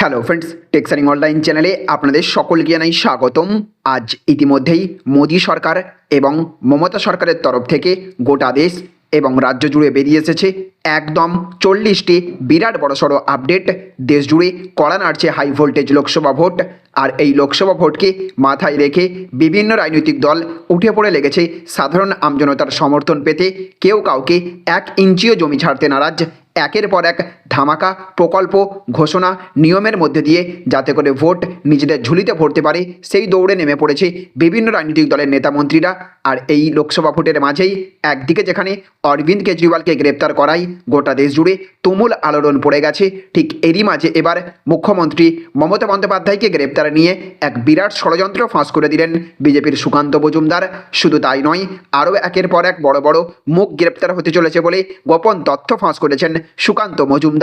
Hello friends টেক্সারিং online চ্যানেলে আপনাদের সকলকে জানাই স্বাগতম। আজ ইতিমধ্যেই মোদী সরকার এবং মমতা সরকারের তরফ থেকে গোটা দেশ এবং রাজ্য জুড়ে বেরিয়ে এসেছে একদম চল্লিশটি বিরাট বড়সড় আপডেট দেশ জুড়ে কড়া নাড়ছে হাই ভোল্টেজ লোকসভা ভোট আর এই লোকসভা ভোটকে মাথায় রেখে বিভিন্ন রাজনৈতিক দল উঠে পড়ে লেগেছে সাধারণ আমজনতার সমর্থন পেতে। কেউ কাউকে এক ইঞ্চিও জমি ছাড়তে নারাজ। একের পর এক ধামাকা প্রকল্প, ঘোষণা, নিয়মের মধ্যে দিয়ে যাতে করে ভোট নিজেদের ঝুলিতে ভরতে পারে, সেই দৌড়ে নেমে পড়েছে বিভিন্ন রাজনৈতিক দলের নেতা মন্ত্রীরা। আর এই লোকসভা ভোটের মাঝেই একদিকে যেখানে অরবিন্দ কেজরিওয়ালকে গ্রেপ্তার করাই গোটা দেশ জুড়ে তুমুল আলোড়ন পড়ে গেছে, ঠিক এরই মাঝে এবার মুখ্যমন্ত্রী মমতা বন্দ্যোপাধ্যায়কে গ্রেপ্তার নিয়ে এক বিরাট ষড়যন্ত্র ফাঁস করে দিলেন বিজেপির সুকান্ত মজুমদার। শুধু তাই নয়, আরও একের পর এক বড় বড় মুখ গ্রেপ্তার হতে চলেছে বলে গোপন তথ্য ফাঁস করেছেন সুকান্ত মজুমদার।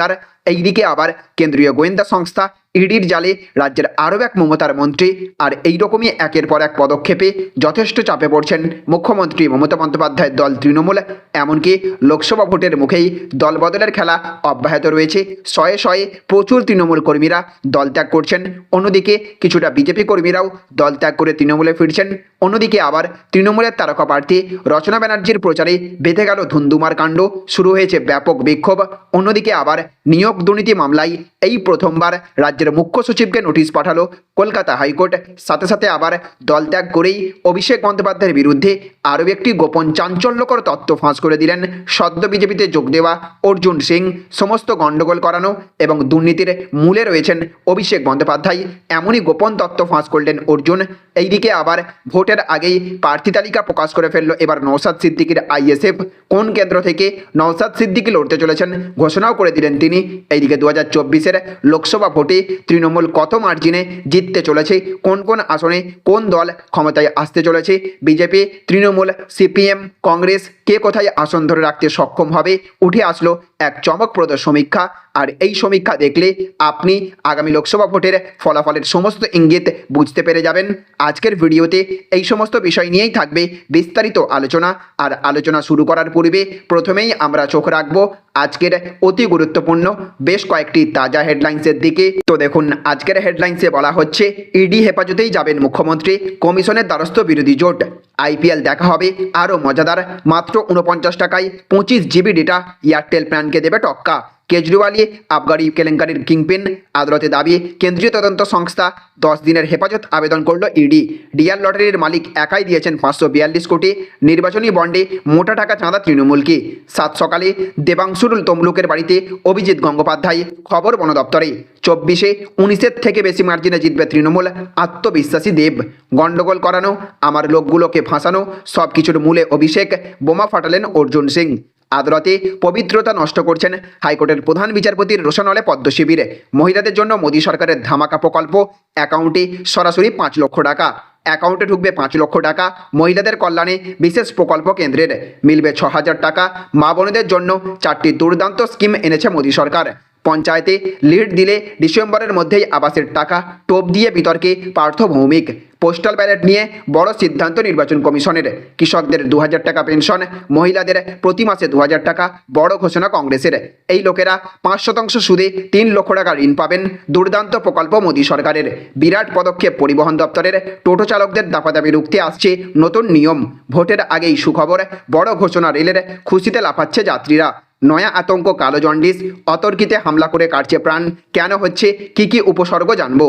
এইদিকে আবার কেন্দ্রীয় গোয়েন্দা সংস্থা ইডির জালে রাজ্যের আরও এক মমতার মন্ত্রী আর এই রকমই একের পর এক পদক্ষেপে যথেষ্ট চাপে পড়ছেন মুখ্যমন্ত্রী মমতা বন্দ্যোপাধ্যায়ের দল তৃণমূল। এমনকি লোকসভা ভোটের মুখেই দল বদলের খেলা অব্যাহত রয়েছে। শয়ে শয়ে প্রচুর তৃণমূল কর্মীরা দল ত্যাগ করছেন। অন্যদিকে কিছুটা বিজেপি কর্মীরাও দল ত্যাগ করে তৃণমূলে ফিরছেন। অন্যদিকে আবার তৃণমূলের তারকা প্রার্থী রচনা ব্যানার্জির প্রচারে বেঁধে গেল ধুন্দুমার কাণ্ড। শুরু হয়েছে ব্যাপক বিক্ষোভ। অন্যদিকে আবার নিয়োগ দুর্নীতি মামলায় এই প্রথমবার রাজ্যের মুখ্য সচিবকে নোটিশ পাঠালো কলকাতা হাইকোর্ট। সাথে সাথে আবার দল ত্যাগ করেই অভিষেক বন্দ্যোপাধ্যায়ের বিরুদ্ধে আরও একটি গোপন চাঞ্চল্যকর তত্ত্ব ফাঁস করে দিলেন। সদ্য বিজেপিতে যোগ দেওয়া অর্জুন সিং, সমস্ত গণ্ডগোল করানো এবং দুর্নীতির মূলে রয়েছেন অভিষেক বন্দ্যোপাধ্যায়। এমনই গোপন তত্ত্ব ফাঁস করলেন অর্জুন। এইদিকে আবার ভোটের আগেই প্রার্থী তালিকা প্রকাশ করে ফেলল এবার নৌসাদ সিদ্দিকির আইএসএফ। কোন কেন্দ্র থেকে নৌসাদ সিদ্দিকি লড়তে চলেছেন ঘোষণাও করে দিলেন তিনি। এইদিকে দু হাজার লোকসভা ভোটে তৃণমূল কত মার্জিনে জিততে চলেছে? কোন কোন আসনে কোন দল ক্ষমতায় আসতে চলেছে? বিজেপি, তৃণমূল, সিপিএম, কংগ্রেস, কে কোথায় আসন ধরে রাখতে সক্ষম হবে? উঠে আসলো এক চমকপ্রদ সমীক্ষা। আর এই সমীক্ষা দেখলে আপনি আগামী লোকসভা ভোটের ফলাফলের সমস্ত ইঙ্গিত বুঝতে পেরে যাবেন। আজকের ভিডিওতে এই সমস্ত বিষয় নিয়েই থাকবে বিস্তারিত আলোচনা। আর আলোচনা শুরু করার পূর্বে প্রথমেই আমরা চোখ রাখব আজকের অতি গুরুত্বপূর্ণ, বেশ কয়েকটি তাজা হেডলাইন্সের দিকে। তো দেখুন, আজকের হেডলাইন্সে বলা হচ্ছে, ইডি হেফাজতেই যাবেন মুখ্যমন্ত্রী, কমিশনের দ্বারস্থ বিরোধী জোট। আইপিএল দেখা হবে, আরও মজাদার, মাত্র উনপঞ্চাশ টাকায় পঁচিশ জিবি ডেটা, এয়ারটেল প্ল্যানকে দেবে টক্কা? কেজরিওয়ালি আবগারি কেলেঙ্কারির কিংপিন। আদালতে দাবি, কেন্দ্রীয় তদন্ত সংস্থা দশ দিনের হেফাজত আবেদন করল ইডি। ডিয়ার লটারির মালিক একাই দিয়েছেন পাঁচশো বিয়াল্লিশ কোটি। নির্বাচনী বন্ডে মোটা টাকা চাঁদা তৃণমূলকে সাত সকালে দেবাংশুরুল তমলুকের বাড়িতে অভিজিৎ গঙ্গোপাধ্যায় খবর বন দপ্তরে চব্বিশে উনিশের থেকে বেশি মার্জিনে জিতবে তৃণমূল আত্মবিশ্বাসী দেব। গণ্ডগোল করানো, আমার লোকগুলোকে ফাঁসানো সব কিছুর মূলে অভিষেক, বোমা ফাটালেন অর্জুন সিং। আদালতে পবিত্রতা নষ্ট করছেন হাইকোর্টের প্রধান বিচারপতির রোশনলে পদ্ম শিবিরে। মহিলাদের জন্য মোদী সরকারের ধামাকা প্রকল্প, অ্যাকাউন্টে সরাসরি পাঁচ লক্ষ টাকা। অ্যাকাউন্টে ঢুকবে পাঁচ লক্ষ টাকা মহিলাদের কল্যাণে বিশেষ প্রকল্প কেন্দ্রের। মিলবে ছ হাজার টাকা মা বোনদের জন্য চারটি দুর্দান্ত স্কিম এনেছে মোদী সরকার। পঞ্চায়েতে লিড দিলে ডিসেম্বরের মধ্যেই আবাসের টাকা টোপ দিয়ে বিতর্কে পার্থ ভৌমিক পোস্টাল ব্যালট নিয়ে বড় সিদ্ধান্ত নির্বাচন কমিশনের। কৃষকদের দু হাজার টাকা পেনশন, মহিলাদের প্রতি মাসে দু হাজার টাকা, বড় ঘোষণা কংগ্রেসের। এই লোকেরা পাঁচ শতাংশ সুদে তিন লক্ষ টাকা ঋণ পাবেন, দুর্দান্ত প্রকল্প মোদী সরকারের। বিরাট পদক্ষেপ পরিবহন দপ্তরের, টোটো চালকদের দাপাদাপি রুখতে আসছে নতুন নিয়ম। ভোটের আগেই সুখবর, বড় ঘোষণা রেলের খুশিতে লাফাচ্ছে যাত্রীরা। নয়া আতঙ্ক, কালো জন্ডিস, অতর্কিতে হামলা করে কাটছে প্রাণ। কেন হচ্ছে? কি কি উপসর্গ জানব?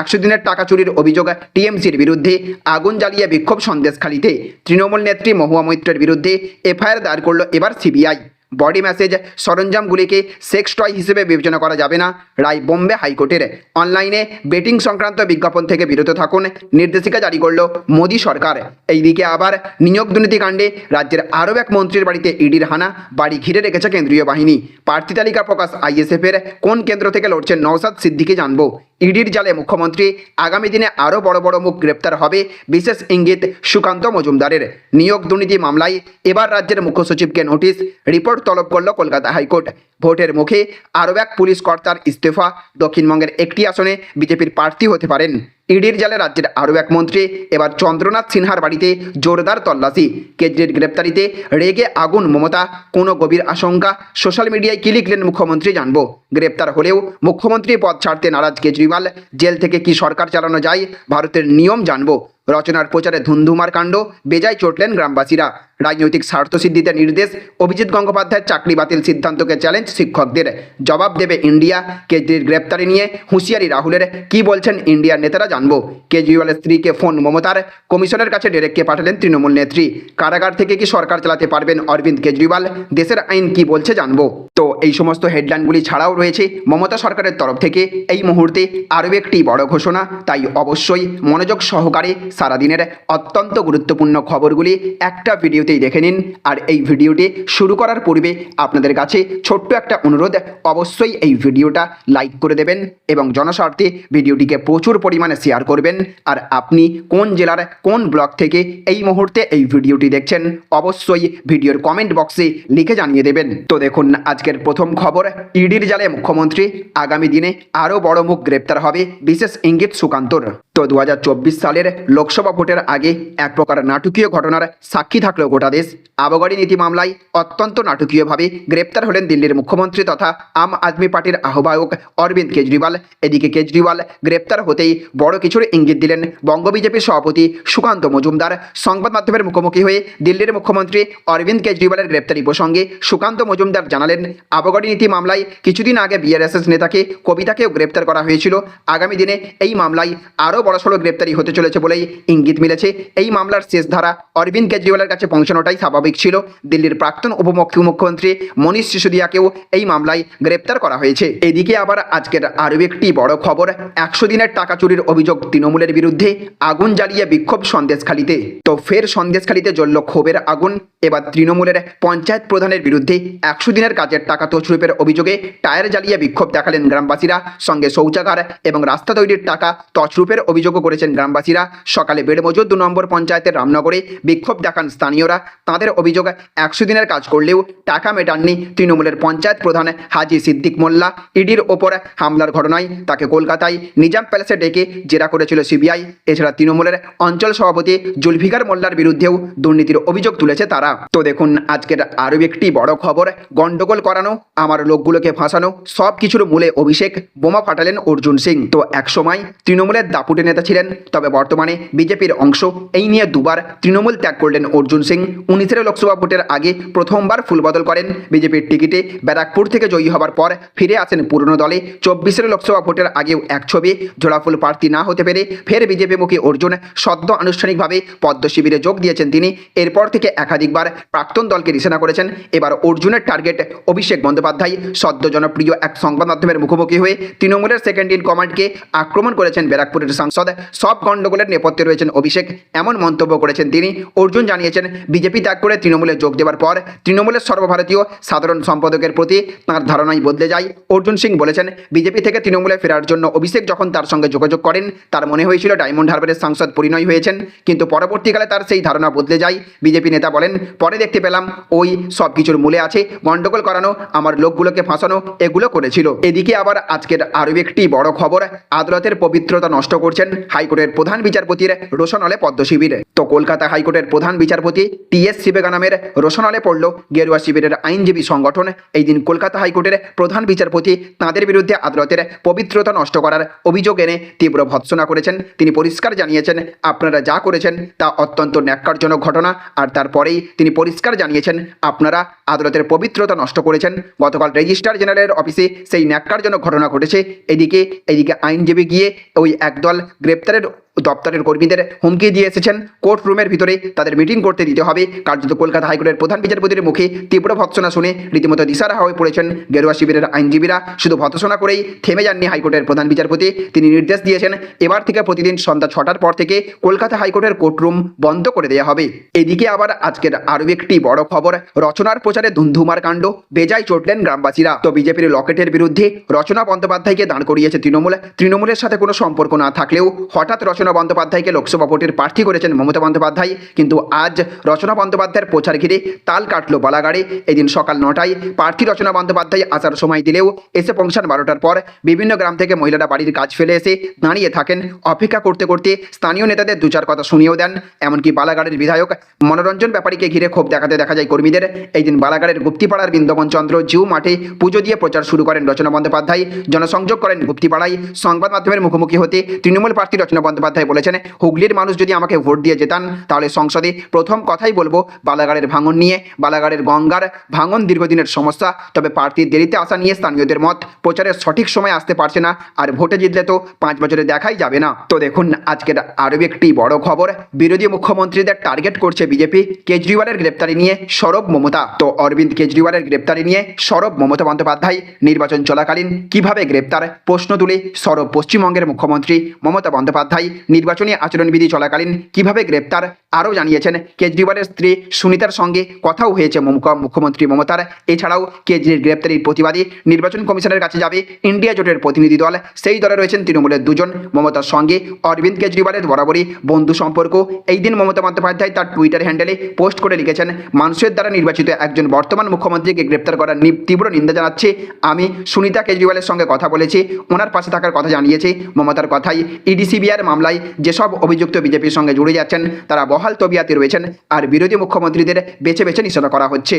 একশো দিনের টাকা চুরির অভিযোগ টিএমসির বিরুদ্ধে, আগুন জ্বালিয়ে বিক্ষোভ সন্দেশখালিতে। তৃণমূল নেত্রী মহুয়া মৈত্রের বিরুদ্ধে, এফআইআর দায়ের করল এবার সিবিআই। বডি ম্যাসেজ সরঞ্জামগুলিকে সেক্স টয় হিসেবে বিবেচনা করা যাবে না। রায় বোম্বে হাইকোর্টের। অনলাইনে বেটিং সংক্রান্ত বিজ্ঞাপন থেকে বিরত থাকুন। নির্দেশিকা জারি করল মোদী সরকার। এইদিকে আবার নিয়োগ দুর্নীতিকাণ্ডে রাজ্যের আরও এক মন্ত্রীর বাড়িতে ইডির হানা, বাড়ি ঘিরে রেখেছে কেন্দ্রীয় বাহিনী। প্রার্থী তালিকা প্রকাশ আইএসএফের। কোন কেন্দ্র থেকে লড়ছেন নওসাদ সিদ্দিকি জানব। ইডির জালে মুখ্যমন্ত্রী, আগামী দিনে আরও বড় বড় মুখ গ্রেপ্তার হবে বিশেষ ইঙ্গিত সুকান্ত মজুমদারের। নিয়োগ দুর্নীতি মামলায় এবার রাজ্যের মুখ্য সচিবকে নোটিশ। রিপোর্ট তলব করল কলকাতা হাইকোর্ট। ভোটের মুখে আরও এক পুলিশ কর্তার ইস্তফা। দক্ষিণবঙ্গের একটি আসনে বিজেপির প্রার্থী হতে পারেন। ইডির জালে রাজ্যের আরও এক মন্ত্রী। এবার চন্দ্রনাথ সিনহার বাড়িতে জোরদার তল্লাশি। কেজরির গ্রেপ্তারিতে রেগে আগুন, মমতা। কোনো গভীর আশঙ্কা? সোশ্যাল মিডিয়ায় কি লিখলেন মুখ্যমন্ত্রী জানব। গ্রেপ্তার হলেও মুখ্যমন্ত্রী পদ ছাড়তে নারাজ কেজরিওয়াল। জেল থেকে কি সরকার চালানো যায়? ভারতের নিয়ম জানব। রচনার প্রচারে ধুন্ধুমার কাণ্ড। বেজায় চটলেন গ্রামবাসীরা। রাজনৈতিক স্বার্থসিদ্ধিতে নির্দেশ, অভিজিৎ গঙ্গোপাধ্যায়ের চাকরি বাতিল সিদ্ধান্তকে চ্যালেঞ্জ শিক্ষকদের। জবাব দেবে ইন্ডিয়া। কেজরির গ্রেপ্তারি নিয়ে হুঁশিয়ারি রাহুলের। কি বলছেন ইন্ডিয়ার নেতারা জানব। কেজরিওয়ালের স্ত্রীকে ফোন মমতার। কমিশনের কাছে ডেরেককে পাঠালেন তৃণমূল নেত্রী। কারাগার থেকে কি সরকার চালাতে পারবেন অরবিন্দ কেজরিওয়াল? দেশের আইন কি বলছে জানব। তো এই সমস্ত হেডলাইনগুলি ছাড়াও রয়েছে মমতা সরকারের তরফ থেকে। এই মুহূর্তে আরও একটি বড় ঘোষণা। তাই অবশ্যই মনোযোগ সহকারে সারাদিনের অত্যন্ত গুরুত্বপূর্ণ খবরগুলি একটা ভিডিওতেই দেখে নিন। আর এই ভিডিওটি শুরু করার পূর্বে আপনাদের কাছে ছোট্ট একটা অনুরোধ, অবশ্যই এই ভিডিওটা লাইক করে দেবেন এবং জনস্বার্থে ভিডিওটিকে প্রচুর পরিমাণে শেয়ার করবেন। আর আপনি কোন জেলার কোন ব্লক থেকে এই মুহূর্তে এই ভিডিওটি দেখছেন, অবশ্যই ভিডিওর কমেন্ট বক্সে লিখে জানিয়ে দেবেন। তো দেখুন, আজকের প্রথম খবর, ইডির জালে মুখ্যমন্ত্রী আগামী দিনে আরও বড় মুখ গ্রেপ্তার হবে, বিশেষ ইঙ্গিত সুকান্তর। তো দু হাজার চব্বিশ সালের লোকসভা ভোটের আগে এক প্রকার নাটকীয় ঘটনার সাক্ষী থাকলেও গোটা দেশ। আবগারি নীতি মামলায় অত্যন্ত নাটকীয়ভাবে গ্রেপ্তার হলেন দিল্লির মুখ্যমন্ত্রী তথা আম আদমি পার্টির আহ্বায়ক অরবিন্দ কেজরিওয়াল। এদিকে কেজরিওয়াল গ্রেপ্তার হতেই বড় কিছুর ইঙ্গিত দিলেন বঙ্গ বিজেপির সভাপতি সুকান্ত মজুমদার। সংবাদ মাধ্যমের মুখোমুখি হয়ে দিল্লির মুখ্যমন্ত্রী অরবিন্দ কেজরিওয়ালের গ্রেপ্তারি প্রসঙ্গে সুকান্ত মজুমদার জানালেন, আবগারি নীতি মামলায় কিছুদিন আগে বিআরএসএস নেতাকে কবিতাকেও গ্রেপ্তার করা হয়েছিল। আগামী দিনে এই মামলায় আরও বড়সড় গ্রেপ্তারি হতে চলেছে বলেই ইঙ্গিত মিলেছে। এই মামলার শেষ ধারা অরবিন্দ কেজরিওয়ালের কাছে পৌঁছানোটাই স্বাভাবিক ছিল। দিল্লির প্রাক্তন উপমুখ্যমন্ত্রী মনীষ সিসোদিয়াকেও এই মামলায় গ্রেপ্তার করা হয়েছে। এদিকে আবার আজকের আরও একটি বড় খবর, একশো দিনের টাকা চুরির অভিযোগ তৃণমূলের বিরুদ্ধে আগুন জ্বালিয়ে বিক্ষোভ সন্দেশখালিতে। তো ফের সন্দেশখালিতে জ্বলল ক্ষোভের আগুন। এবার তৃণমূলের পঞ্চায়েত প্রধানের বিরুদ্ধে একশো দিনের কাজের টাকা তছরূপের অভিযোগে টায়ার জ্বালিয়ে বিক্ষোভ দেখালেন গ্রামবাসীরা। সঙ্গে শৌচাগার এবং রাস্তা তৈরির টাকা তছরূপের অভিযোগও করেছেন গ্রামবাসীরা। সকালে বেড়মজুর দু নম্বর পঞ্চায়েতের রামনগরে বিক্ষোভ দেখান স্থানীয়রা। তাঁদের অভিযোগ একশো দিনের কাজ করলেও টাকা মেটাননি তৃণমূলের পঞ্চায়েত প্রধান হাজি সিদ্দিক মোল্লা। ইডির ওপর হামলার ঘটনায় তাকে কলকাতায় নিজাম প্যালেসে ডেকে জেরা করেছিল সিবিআই। এছাড়া তৃণমূলের অঞ্চল সভাপতি জুলফিকার মোল্লার বিরুদ্ধেও দুর্নীতির অভিযোগ তুলেছে তারা। তো দেখুন, আজকের আরও একটি বড় খবর গন্ডগোল করানো, আমার লোকগুলোকে ফাঁসানো সব কিছুর মূলে অভিষেক, বোমা ফাটালেন অর্জুন সিং। তো একসময় তৃণমূলের দাপুটে নেতা ছিলেন। তবে বর্তমানে বিজেপির অংশ এই নিয়ে দুবার তৃণমূল ত্যাগ করলেন অর্জুন সিং। উনিশের লোকসভা ভোটের আগে প্রথমবার ফুলবদল করেন। বিজেপির টিকিটে ব্যারাকপুর থেকে জয়ী হবার পর ফিরে আসেন পুরনো দলে। চব্বিশের লোকসভা ভোটের আগেও এক ছবি, ঝোড়াফুল প্রার্থী না হতে পেরে ফের বিজেপি বিজেপিমুখী অর্জুন সদ্য আনুষ্ঠানিকভাবে পদ্ম শিবিরে যোগ দিয়েছেন তিনি। এরপর থেকে একাধিকবার প্রাক্তন দলকে নিশানা করেছেন। এবার অর্জুনের টার্গেট অভিষেক বন্দ্যোপাধ্যায়। সদ্য জনপ্রিয় এক সংবাদ মাধ্যমের মুখোমুখি হয়ে তৃণমূলের সেকেন্ড ইন কমান্ডকে আক্রমণ করেছেন ব্যারাকপুরের সাংসদ সব গণ্ডগোলের নেপথ্যে রয়েছেন অভিষেক। এমন মন্তব্য করেছেন তিনি। অর্জুন জানিয়েছেন, বিজেপি ত্যাগ করে তৃণমূলে যোগ দেওয়ার পর তৃণমূলের সর্বভারতীয় সাধারণ সম্পাদকের প্রতি তাঁর ধারণাই বদলে যায়। অর্জুন সিং বলেছেন, বিজেপি থেকে তৃণমূলে ফেরার জন্য অভিষেক যখন তার সঙ্গে যোগাযোগ করেন, তার মনে হয়েছিল ডায়মন্ড হারবারের সাংসদ পরিণয় হয়েছেন। কিন্তু পরবর্তীকালে তার সেই ধারণা বদলে যায়। বিজেপি নেতা বলেন, পরে দেখতে পেলাম, ওই সব কিছুর মূলে আছে। গণ্ডগোল করানো, আমার লোকগুলোকে ফাঁসানো, এগুলো করেছিল। এদিকে আবার আজকের আরও একটি বড় খবর, আদালতের পবিত্রতা নষ্ট করছেন হাইকোর্টের প্রধান বিচারপতির রোশনলে পদ্ম শিবির। তো কলকাতা হাইকোর্টের প্রধান বিচারপতি টি এস শিবেগা নামের রোশনলে পড়ল গেরুয়া শিবিরের আইনজীবী সংগঠন। এই দিন কলকাতা হাইকোর্টের প্রধান বিচারপতি তাঁদের বিরুদ্ধে আদালতের পবিত্রতা নষ্ট করার অভিযোগ এনে তীব্র ভৎসনা করেছেন। তিনি পরিষ্কার জানিয়েছেন, আপনারা যা করেছেন তা অত্যন্ত ন্যাক্কারজনক ঘটনা। আর তারপরেই তিনি পরিষ্কার জানিয়েছেন, আপনারা আদালতের পবিত্রতা নষ্ট করেছেন। গতকাল রেজিস্ট্রার জেনারেলের অফিসে সেই ন্যাক্কারজনক ঘটনা ঘটেছে। এদিকে এদিকে আইনজীবী গিয়ে ওই একদল গ্রেপ্তারের দপ্তরের কর্মীদের হুমকি দিয়ে এসেছেন। কোর্ট রুমের ভিতরে তাদের মিটিং করতে দিতে হবে। কার্যত কলকাতা হাইকোর্টের প্রধান বিচারপতির মুখে তীব্র ভৎসনা শুনে রীতিমতো দিশারা হয়ে পড়েছেন গেরুয়া শিবিরের আইনজীবীরা। শুধু ভৎসনা করেই থেমে যাননি হাইকোর্টের প্রধান বিচারপতি। তিনি নির্দেশ দিয়েছেন, এবার থেকে প্রতিদিন সন্ধ্যা ছটার পর থেকে কলকাতা হাইকোর্টের কোর্টরুম বন্ধ করে দেওয়া হবে। এদিকে আবার আজকের আরও একটি বড় খবর, রচনার প্রচারে ধুন্ধুমার কাণ্ড, বেজায় চটলেন গ্রামবাসীরা। তো বিজেপির লকেটের বিরুদ্ধে রচনা বন্দ্যোপাধ্যায়কে দাঁড় করিয়েছে তৃণমূল। তৃণমূলের সাথে কোনো সম্পর্ক না থাকলেও হঠাৎ রচনা রচনা বন্দ্যোপাধ্যায়কে লোকসভা ভোটের প্রার্থী করেছেন মমতা বন্দ্যোপাধ্যায়। কিন্তু আজ রচনা বন্দ্যোপাধ্যায়ের প্রচার ঘিরে তাল কাটলো বালাগাড়ে। এদিন সকাল নটায় প্রার্থী রচনা বন্দ্যোপাধ্যায় আসার সময় দিলেও এসে পৌঁছান বারোটার পর বিভিন্ন গ্রাম থেকে মহিলারা বাড়ির কাজ ফেলে এসে দাঁড়িয়ে থাকেন। অপেক্ষা করতে করতে স্থানীয় নেতাদের দু চার কথা শুনিয়েও দেন। এমনকি বালাগাড়ের বিধায়ক মনোরঞ্জন ব্যাপারীকে ঘিরে ক্ষোভ দেখাতে দেখা যায় কর্মীদের। এই দিন বালাগাড়ের গুপ্তিপাড়ার বৃন্দবন চন্দ্র জিউ মাঠে পুজো দিয়ে প্রচার শুরু করেন রচনা বন্দ্যোপাধ্যায়। জনসংযোগ করেন গুপ্তিপাড়ায়। সংবাদ মাধ্যমের মুখোমুখি হতে তৃণমূল প্রার্থী রচনা বন্দ্যোপাধ্যায় বলেছেন, হুগলির মানুষ যদি আমাকে ভোট দিয়ে যেতান তাহলে সংসদে প্রথম কথাই বলব, বালাগাড়ের ভাঙন নিয়ে, বালাগাড়ের গঙ্গার ভাঙন দীর্ঘদিনের সমস্যা। তবে প্রার্থীর দেরিতে আসা নিয়ে স্থানীয়দের মত, প্রচারের সঠিক সময় আসতে পারছে না, আর ভোটে জিতলে তো পাঁচ বছরে দেখাই যাবে না। তো দেখুন, আজকের আরও একটি বড় খবর, বিরোধী মুখ্যমন্ত্রীদের টার্গেট করছে বিজেপি, কেজরিওয়ালের গ্রেপ্তারি নিয়ে সরব মমতা। তো অরবিন্দ কেজরিওয়ালের গ্রেপ্তারি নিয়ে সরব মমতা বন্দ্যোপাধ্যায়, নির্বাচন চলাকালীন কীভাবে গ্রেপ্তার? প্রশ্ন তুলে সরব পশ্চিমবঙ্গের মুখ্যমন্ত্রী মমতা বন্দ্যোপাধ্যায় নির্বাচনী আচরণবিধি চলাকালীন কীভাবে গ্রেপ্তার আরও জানিয়েছেন কেজরিওয়ালের স্ত্রী সুনিতার সঙ্গে কথাও হয়েছে মুখ্য- মুখ্যমন্ত্রী মমতার। এছাড়াও কেজরির গ্রেপ্তারির প্রতিবাদে নির্বাচন কমিশনের কাছে যাবে ইন্ডিয়া জোটের প্রতিনিধি দল। সেই দলে রয়েছেন তৃণমূলের দুজন মমতার সঙ্গে। অরবিন্দ কেজরিওয়ালের বরাবরই বন্ধু সম্পর্ক। এই দিন মমতা বন্দ্যোপাধ্যায় তার টুইটার হ্যান্ডেলে পোস্ট করে লিখেছেন মানুষের দ্বারা নির্বাচিত একজন বর্তমান মুখ্যমন্ত্রীকে গ্রেপ্তার করার তীব্র নিন্দা জানাচ্ছে। আমি সুনিতা কেজরিওয়ালের সঙ্গে কথা বলেছি। ওনার পাশে থাকার কথা জানিয়েছে মমতার কথাই। ইডিসিবিআর মামলায় যেসব অভিযুক্ত বিজেপির সঙ্গে জুড়ে যাচ্ছেন, তারা বহাল তবিয়াতে রয়েছেন আর বিরোধী মুখ্যমন্ত্রীদের বেছে বেছে নিষেধ করা হচ্ছে।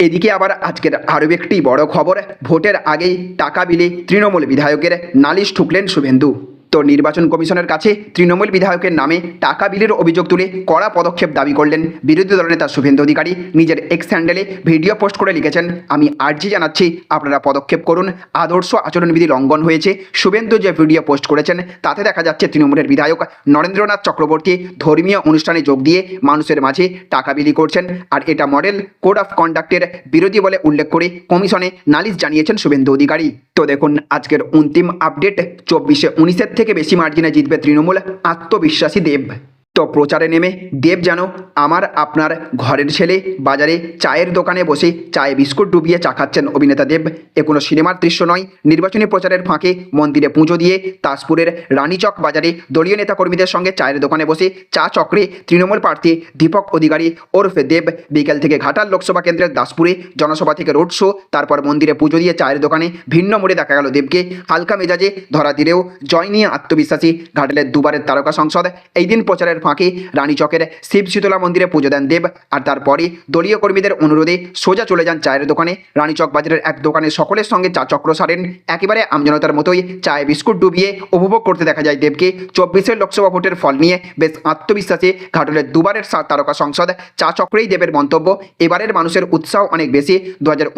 এদিকে আবার আজকের আরও একটি বড় খবর, ভোটের আগেই টাকা বিলে তৃণমূল বিধায়কের নালিশ ঠুকলেন শুভেন্দু। তো নির্বাচন কমিশনের কাছে তৃণমূল বিধায়কের নামে টাকা বিলের অভিযোগ তুলে কড়া পদক্ষেপ দাবি করলেন বিরোধী দলনেতা শুভেন্দু অধিকারী। নিজের এক্স হ্যান্ডেলে ভিডিও পোস্ট করে লিখেছেন, আমি আর্জি জানাচ্ছি, আপনারা পদক্ষেপ করুন। আদর্শ আচরণবিধি লঙ্ঘন হয়েছে। শুভেন্দু যে ভিডিও পোস্ট করেছেন, তাতে দেখা যাচ্ছে তৃণমূলের বিধায়ক নরেন্দ্রনাথ চক্রবর্তী ধর্মীয় অনুষ্ঠানে যোগ দিয়ে মানুষের মাঝে টাকা বিলি করছেন। আর এটা মডেল কোড অফ কন্ডাক্টের বিরোধী বলে উল্লেখ করে কমিশনে নালিশ জানিয়েছেন শুভেন্দু অধিকারী। তো দেখুন, আজকের অন্তিম আপডেট চব্বিশে উনিশের থেকে বেশি মার্জিনে জিতবে তৃণমূল আত্মবিশ্বাসী দেব। তো প্রচারে নেমে দেব যেন আমার আপনার ঘরের ছেলে বাজারে চায়ের দোকানে বসে চায়ে বিস্কুট ডুবিয়ে চা খাচ্ছেন অভিনেতা দেব। এ কোনো সিনেমার দৃশ্য নয়। নির্বাচনী প্রচারের ফাঁকে মন্দিরে পুজো দিয়ে তাজপুরের রানীচক বাজারে দলীয় নেতাকর্মীদের সঙ্গে চায়ের দোকানে বসে চা চক্রে তৃণমূল প্রার্থী দীপক অধিকারী ওরফে দেব বিকেল থেকে ঘাটাল লোকসভা কেন্দ্রের দাসপুরে জনসভা থেকে রোড শো, তারপর মন্দিরে পুজো দিয়ে চায়ের দোকানে ভিন্ন মোড়ে দেখা গেল দেবকে। হালকা মেজাজে ধরা দিলেও জয় নিয়ে আত্মবিশ্বাসী ঘাটালের দুবারের তারকা সংসদ। এই দিন প্রচারের ফাঁকে রানীচকের শিব শীতলা মন্দিরে পুজো দেন দেব, আর তারপরে দলীয় কর্মীদের অনুরোধে সোজা চলে যান চায়ের দোকানে। রানীচক বাজারের এক দোকানে সকলের সঙ্গে চা চক্র সারেন। একেবারে আমজনতার মতোই চায়ে বিস্কুট ডুবিয়ে উপভোগ করতে দেখা যায় দেবকে। চব্বিশের লোকসভা ভোটের ফল নিয়ে বেশ আত্মবিশ্বাসে ঘাটলের দুবারের সাত তারকা সংসদ। চা চক্রেই দেবের মন্তব্য। এবারের মানুষের উৎসাহ অনেক বেশি। দু হাজার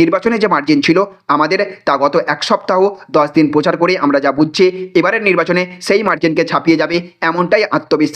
নির্বাচনে যে মার্জিন ছিল আমাদের, তা গত এক সপ্তাহ, দশ দিন প্রচার করে আমরা যা বুঝছি, এবারের নির্বাচনে সেই মার্জিনকে ছাপিয়ে যাবে, এমনটাই আত্মবিশ্বাসী।